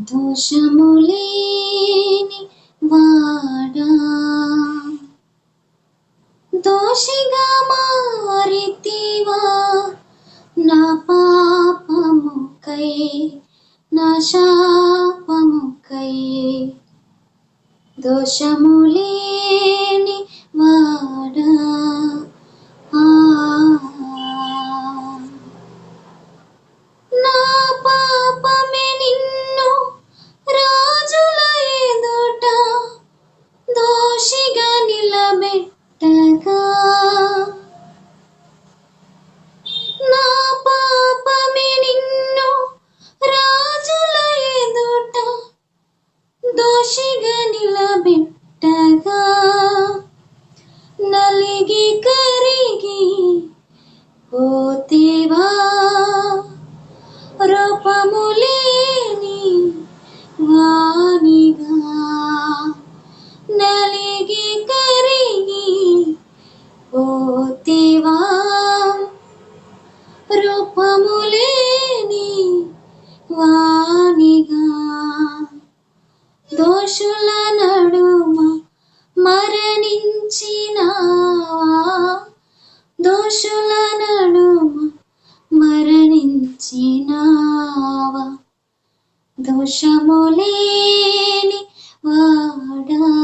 దోషములేని వాడా. దోషిగా మారితివా నా పాపముకై నా శాపముకై. దోషములే నిలబెట్టగా నలిగి కరిగి పోతేవా? రూపములేని వానిగా నలిగి కరిగి పోతేవా? రూపములేని మరణించినావా? దోషుల నడుమ మరణించినావా? దోషము లేని వాడా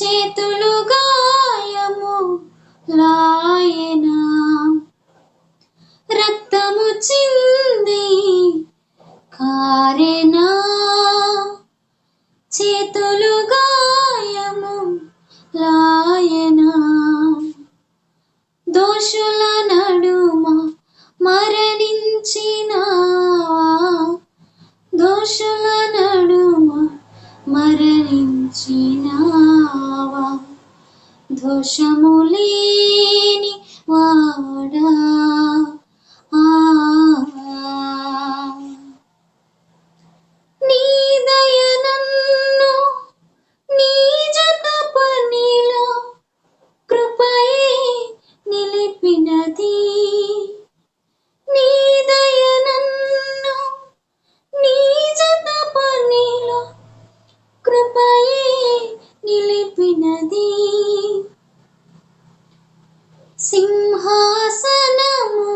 చేతులు గాయము లాయనా రక్తము చిన్న దోషము లేని వాడా. సింహాసనము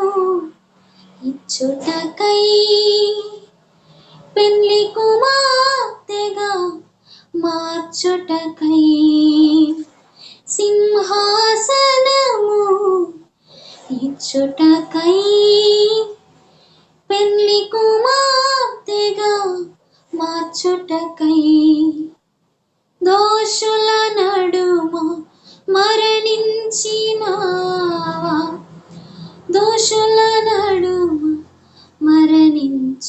ఇచ్చుటకై పెళ్ళి కుమార్తెగా మార్చుటకై సింహాసనము ఇచ్చుటకై పెళ్ళి కుమార్తెగా మార్చుటకై దోషుల నడుమ మరణించినా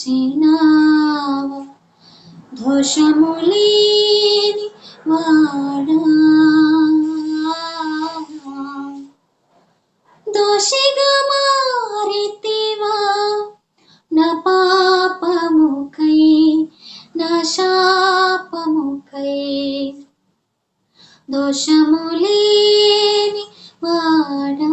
మరణించినావా దోషములేని వాడా దోషిగా మారితివా నా పాపముకై నా శాపముకై దోషములేని వాడా